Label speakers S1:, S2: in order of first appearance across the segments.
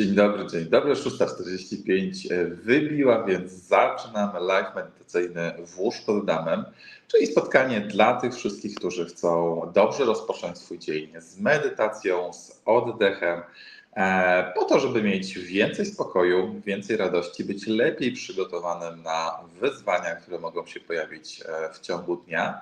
S1: Dzień dobry, dzień dobry. 6.45 e, wybiła, więc zaczynamy live medytacyjny w łóżko z damem, czyli spotkanie dla tych wszystkich, którzy chcą dobrze rozpocząć swój dzień z medytacją, z oddechem, e, po to, żeby mieć więcej spokoju, więcej radości, być lepiej przygotowanym na wyzwania, które mogą się pojawić e, w ciągu dnia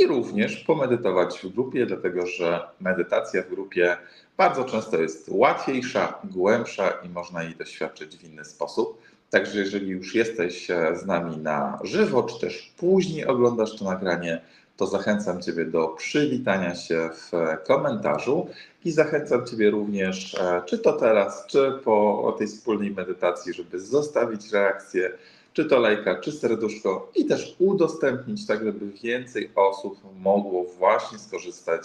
S1: i również pomedytować w grupie, dlatego że medytacja w grupie bardzo często jest łatwiejsza, głębsza i można jej doświadczyć w inny sposób. Także jeżeli już jesteś e, z nami na żywo, czy też później oglądasz to nagranie, to zachęcam Ciebie do przywitania się w komentarzu i zachęcam Ciebie również, e, czy to teraz, czy po tej wspólnej medytacji, żeby zostawić reakcję, czy to lajka, czy serduszko i też udostępnić, tak żeby więcej osób mogło właśnie skorzystać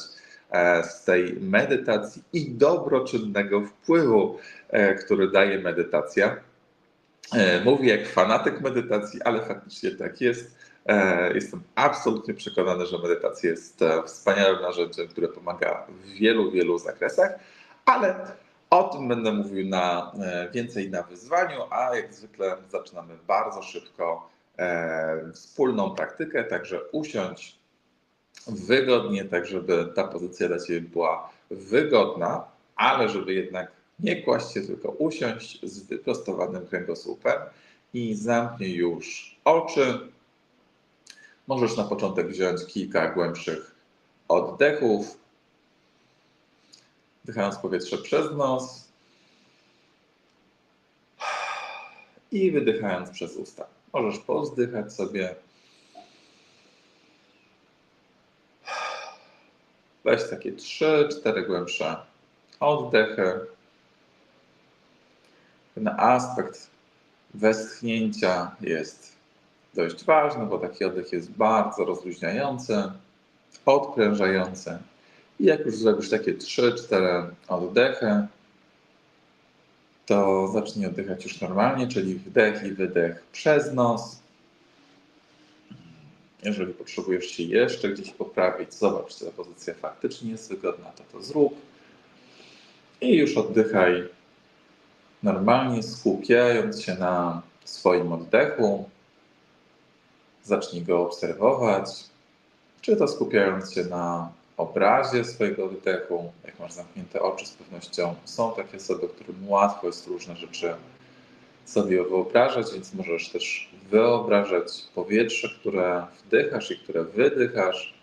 S1: E, z tej medytacji i dobroczynnego wpływu, e, który daje medytacja. E, mówię jak fanatyk medytacji, ale faktycznie tak jest. Jestem absolutnie przekonany, że medytacja jest wspaniałym narzędziem, które pomaga w wielu, wielu zakresach, ale o tym będę mówił na, więcej na wyzwaniu, a jak zwykle zaczynamy bardzo szybko wspólną praktykę, także usiądź wygodnie, tak żeby ta pozycja dla Ciebie była wygodna, ale żeby jednak nie kłaść się, tylko usiąść z wyprostowanym kręgosłupem i zamknij już oczy. Możesz na początek wziąć kilka głębszych oddechów, wdychając powietrze przez nos i wydychając przez usta. Możesz pozdychać sobie Weź takie 3-4 głębsze oddechy. Ten aspekt westchnięcia jest dość ważny, bo taki oddech jest bardzo rozluźniający, odprężający. I jak już zrobisz takie 3-4 oddechy, to zacznij oddychać już normalnie, czyli wdech i wydech przez nos. Jeżeli potrzebujesz się jeszcze gdzieś poprawić, zobacz, czy ta pozycja faktycznie jest wygodna, to to zrób. I już oddychaj normalnie, skupiając się na swoim oddechu. Zacznij go obserwować, czy to skupiając się na obrazie swojego oddechu. Jak masz zamknięte oczy, z pewnością są takie osoby, którym łatwo jest różne rzeczy sobie wyobrażać, więc możesz też wyobrażać powietrze, które wdychasz i które wydychasz,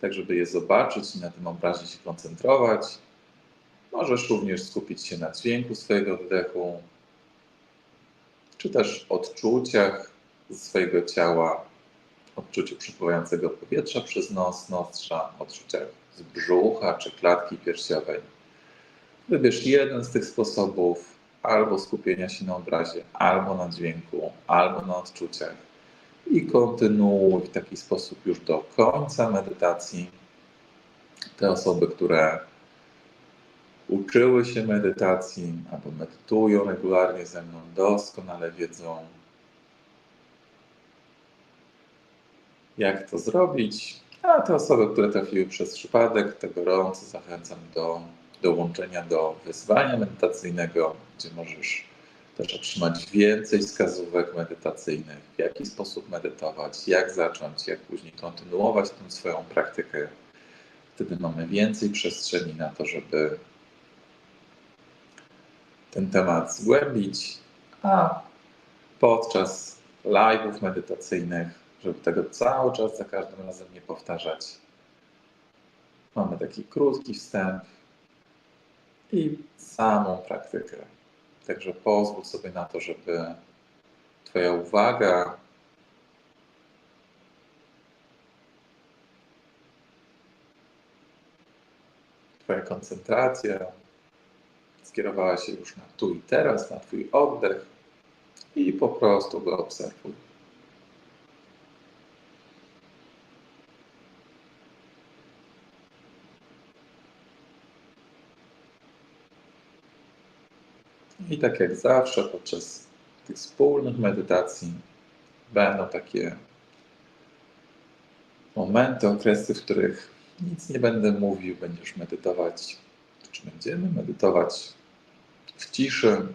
S1: tak żeby je zobaczyć i na tym obrazie się koncentrować. Możesz również skupić się na dźwięku swojego oddechu, czy też odczuciach swojego ciała, odczuciu przepływającego powietrza przez nos, nostrza, odczuciach z brzucha czy klatki piersiowej. Wybierz jeden z tych sposobów, albo skupienia się na obrazie, albo na dźwięku, albo na odczuciach. I kontynuuj w taki sposób już do końca medytacji. Te osoby, które uczyły się medytacji albo medytują regularnie ze mną, doskonale wiedzą, jak to zrobić. A te osoby, które trafiły przez przypadek, to gorąco zachęcam do dołączenia do wyzwania medytacyjnego, gdzie możesz też otrzymać więcej wskazówek medytacyjnych, w jaki sposób medytować, jak zacząć, jak później kontynuować tę swoją praktykę. Wtedy mamy więcej przestrzeni na to, żeby ten temat zgłębić, a podczas live'ów medytacyjnych, żeby tego cały czas za każdym razem nie powtarzać, mamy taki krótki wstęp, i samą praktykę. Także pozwól sobie na to, żeby Twoja uwaga Twoja koncentracja skierowała się już na tu i teraz, na Twój oddech i po prostu go obserwuj. I tak jak zawsze podczas tych wspólnych medytacji będą takie momenty, okresy, w których nic nie będę mówił, będziesz medytować, czy będziemy medytować w ciszy.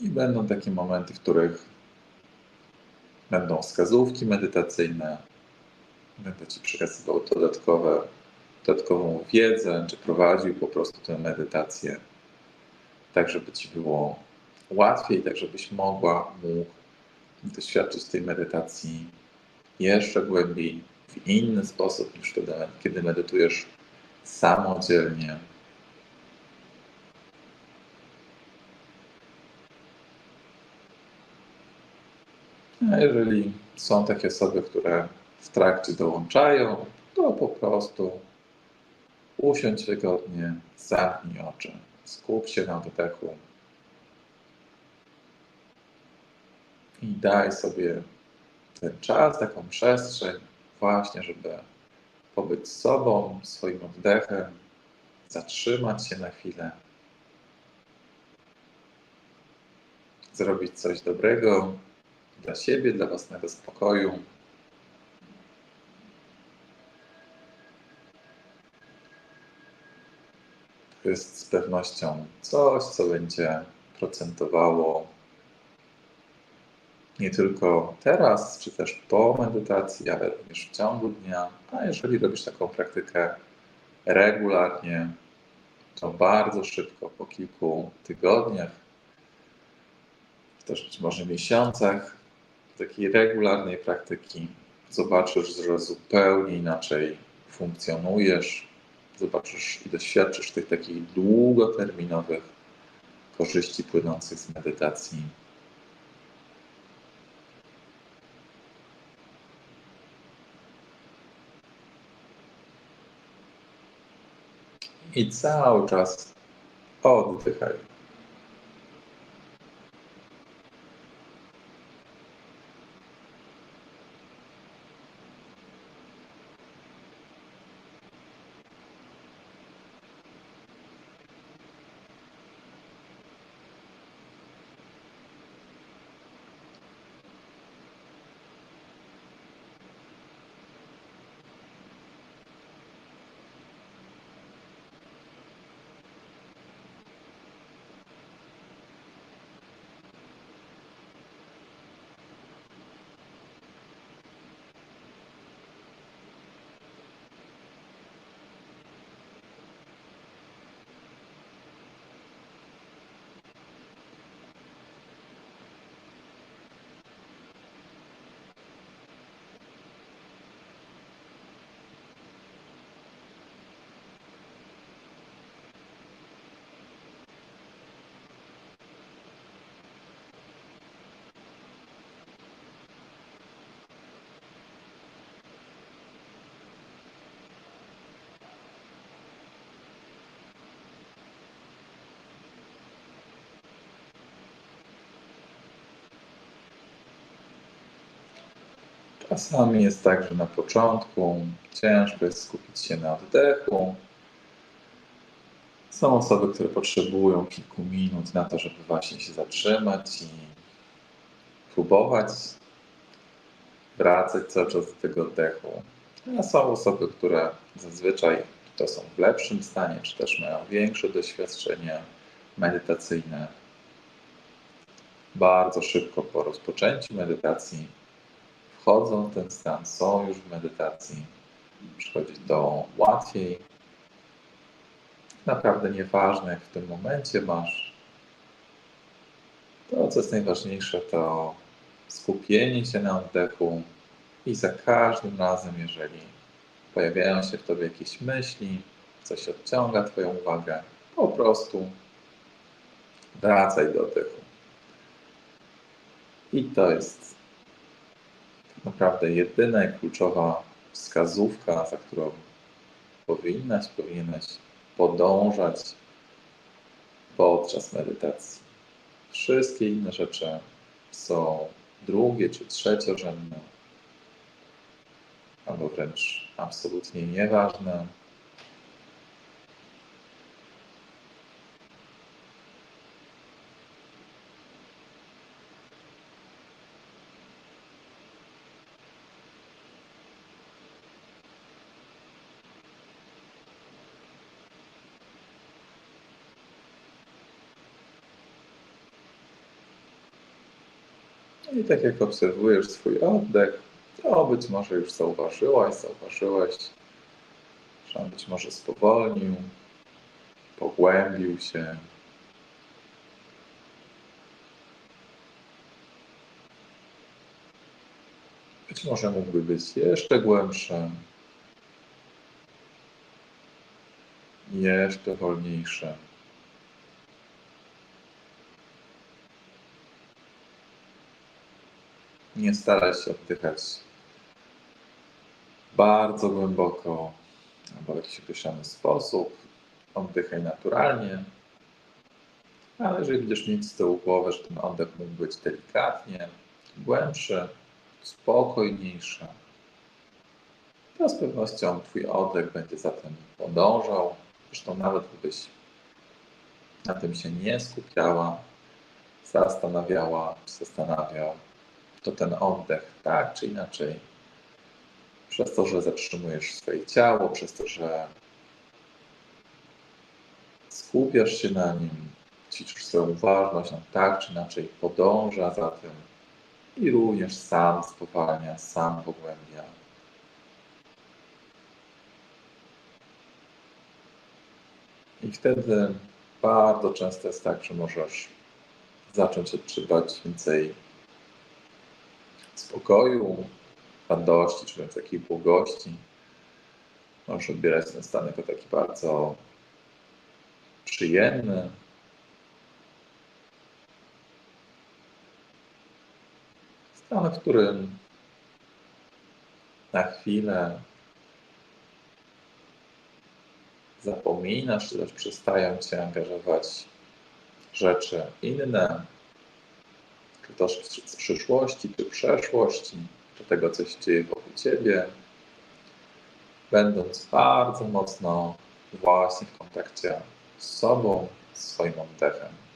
S1: I będą takie momenty, w których będą wskazówki medytacyjne, będę Ci przekazywał dodatkowe, dodatkową wiedzę, czy prowadził po prostu tę medytację, tak żeby Ci było łatwiej, tak żebyś mogła, mógł doświadczyć tej medytacji jeszcze głębiej, w inny sposób niż wtedy, kiedy medytujesz samodzielnie. A jeżeli są takie osoby, które w trakcie dołączają, to po prostu usiądź wygodnie, zamknij oczy, skup się na oddechu i daj sobie ten czas, taką przestrzeń, właśnie, żeby pobyć z sobą, swoim oddechem, zatrzymać się na chwilę, zrobić coś dobrego dla siebie, dla własnego spokoju. To jest z pewnością coś, co będzie procentowało nie tylko teraz, czy też po medytacji, ale również w ciągu dnia. A jeżeli robisz taką praktykę regularnie, to bardzo szybko, po kilku tygodniach, też być może miesiącach takiej regularnej praktyki, zobaczysz, że zupełnie inaczej funkcjonujesz, zobaczysz i doświadczysz tych takich długoterminowych korzyści płynących z medytacji i cały czas oddychaj. Czasami jest tak, że na początku ciężko jest skupić się na oddechu. Są osoby, które potrzebują kilku minut na to, żeby właśnie się zatrzymać i próbować wracać cały czas do tego oddechu. A są osoby, które zazwyczaj to są w lepszym stanie, czy też mają większe doświadczenie medytacyjne. Bardzo szybko po rozpoczęciu medytacji wchodzą w ten stan, są już w medytacji, przychodzi to łatwiej. Naprawdę nieważne, jak w tym momencie masz. To, co jest najważniejsze, to skupienie się na oddechu i za każdym razem, jeżeli pojawiają się w tobie jakieś myśli, coś odciąga Twoją uwagę, po prostu wracaj do oddechu. I to jest naprawdę jedyna i kluczowa wskazówka, za którą powinnaś, powinieneś podążać podczas medytacji. Wszystkie inne rzeczy są drugie czy trzeciorzędne, albo wręcz absolutnie nieważne. I tak jak obserwujesz swój oddech, to być może już zauważyłaś, zauważyłeś, że on być może spowolnił, pogłębił się. Być może mógłby być jeszcze głębszy, jeszcze wolniejszy. Nie staraj się oddychać bardzo głęboko albo w jakiś określony sposób. Oddychaj naturalnie. Ale jeżeli będziesz mieć z tyłu głowy, że ten oddech mógł być delikatnie, głębszy, spokojniejszy, to z pewnością Twój oddech będzie za tym podążał. Zresztą nawet gdybyś na tym się nie skupiała, zastanawiała, zastanawiał, to ten oddech tak czy inaczej, przez to, że zatrzymujesz swoje ciało, przez to, że skupiasz się na nim, ćwiczysz swoją uważność, on tak czy inaczej podąża za tym i również sam spowalnia, sam pogłębia. I wtedy bardzo często jest tak, że możesz zacząć odczuwać więcej spokoju, radości, czy wręcz takiej błogości. Możesz odbierać ten stan jako taki bardzo przyjemny. Stan, w którym na chwilę zapominasz, czy też przestają cię angażować rzeczy inne, to z przyszłości, czy przeszłości, czy tego, co się dzieje wokół ciebie, będąc bardzo mocno właśnie w kontakcie z sobą, z swoim oddechem.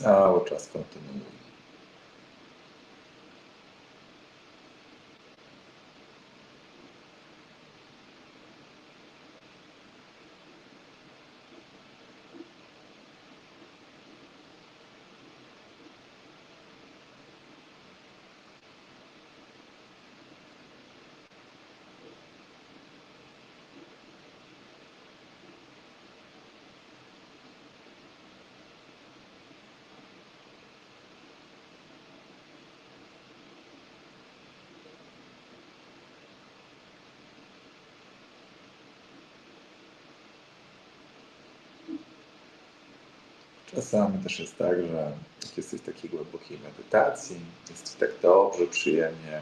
S1: Cały czas kontynuuj. Czasami też jest tak, że jak jesteś w takiej głębokiej medytacji, jest ci tak dobrze, przyjemnie,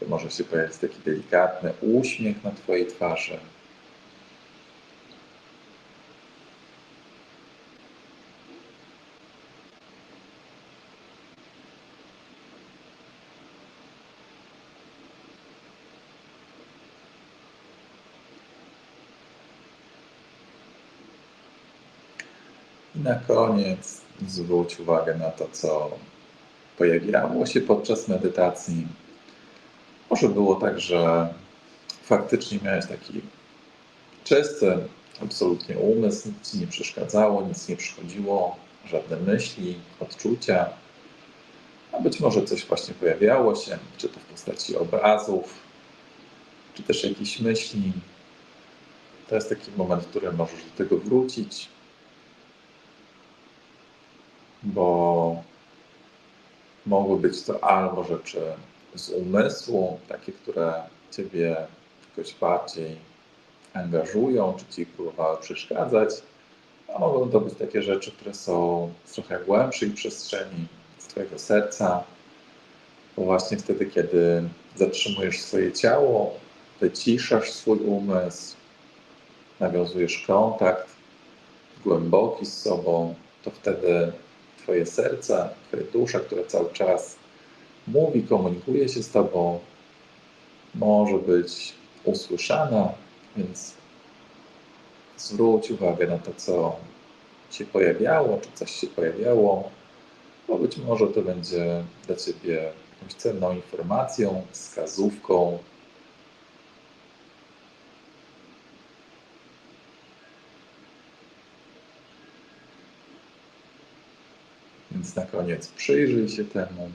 S1: to może się pojawić taki delikatny uśmiech na Twojej twarzy. I na koniec zwróć uwagę na to, co pojawiało się podczas medytacji. Może było tak, że faktycznie miałeś taki czysty, absolutnie umysł, nic nie przeszkadzało, nic nie przychodziło, żadne myśli, odczucia. a być może coś właśnie pojawiało się, czy to w postaci obrazów, czy też jakichś myśli. To jest taki moment, w którym możesz do tego wrócić, bo mogły być to albo rzeczy z umysłu, takie, które Ciebie jakoś bardziej angażują, czy Ci próbowały przeszkadzać, a mogą to być takie rzeczy, które są z trochę głębszej przestrzeni, Twojego serca, bo właśnie wtedy, kiedy zatrzymujesz swoje ciało, wyciszasz swój umysł, nawiązujesz kontakt głęboki z sobą, to wtedy Twoje serce, Twoja dusza, która cały czas mówi, komunikuje się z Tobą, może być usłyszana, więc zwróć uwagę na to, co się pojawiało, czy coś się pojawiało, bo być może to będzie dla Ciebie jakąś cenną informacją, wskazówką. Więc na koniec przyjrzyj się temu.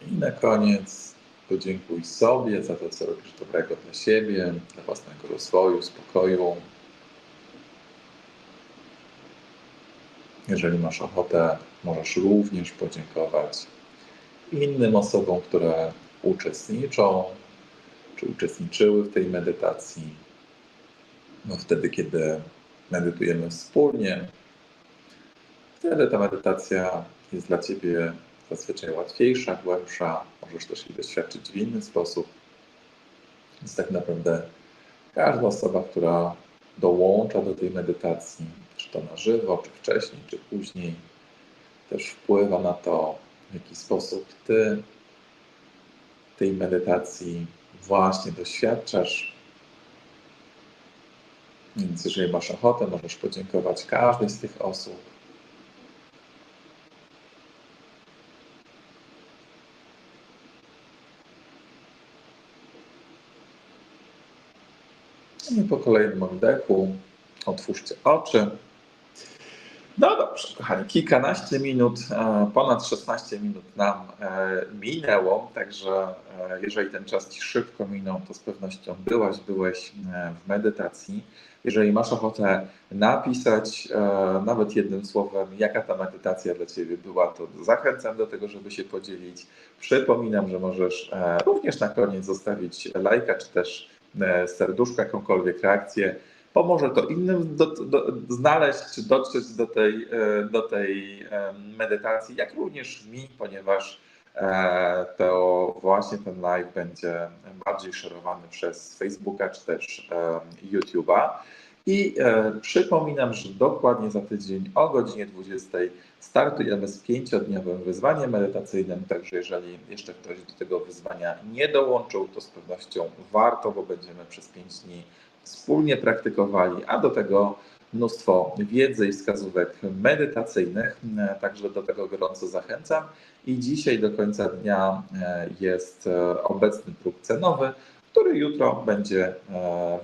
S1: I na koniec podziękuj sobie za to, co robisz dobrego dla siebie, dla własnego rozwoju, spokoju. Jeżeli masz ochotę, możesz również podziękować innym osobom, które uczestniczą czy uczestniczyły w tej medytacji. No wtedy, kiedy medytujemy wspólnie, wtedy ta medytacja jest dla Ciebie zazwyczaj łatwiejsza, głębsza, możesz też jej doświadczyć w inny sposób. Więc tak naprawdę każda osoba, która dołącza do tej medytacji, czy to na żywo, czy wcześniej, czy później, też wpływa na to, w jaki sposób ty tej medytacji właśnie doświadczasz. Więc jeżeli masz ochotę, możesz podziękować każdej z tych osób. I po kolejnym oddechu otwórzcie oczy. No dobrze, kochani, kilkanaście minut, e, ponad 16 minut nam e, minęło, także e, jeżeli ten czas Ci szybko minął, to z pewnością byłaś, byłeś w medytacji. Jeżeli masz ochotę napisać nawet jednym słowem, jaka ta medytacja dla Ciebie była, to zachęcam do tego, żeby się podzielić. Przypominam, że możesz również na koniec zostawić lajka, czy też serduszka, jakąkolwiek reakcję. Pomoże to innym do, do, znaleźć czy dotrzeć do tej, do tej medytacji, jak również mi, ponieważ to właśnie ten live będzie bardziej szerowany przez Facebooka czy też YouTube'a. I przypominam, że dokładnie za tydzień o godzinie 20 startujemy z pięciodniowym wyzwaniem medytacyjnym, także jeżeli jeszcze ktoś do tego wyzwania nie dołączył, to z pewnością warto, bo będziemy przez 5 dni wspólnie praktykowali, a do tego mnóstwo wiedzy i wskazówek medytacyjnych, także do tego gorąco zachęcam. I dzisiaj do końca dnia jest obecny próg cenowy, który jutro będzie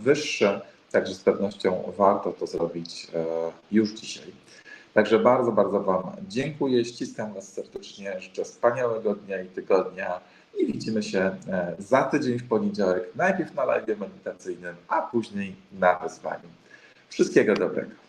S1: wyższy, także z pewnością warto to zrobić już dzisiaj. Także bardzo, bardzo Wam dziękuję, ściskam Was serdecznie, życzę wspaniałego dnia i tygodnia i widzimy się za tydzień w poniedziałek, najpierw na live medytacyjnym, a później na wyzwaniu. Wszystkiego dobrego.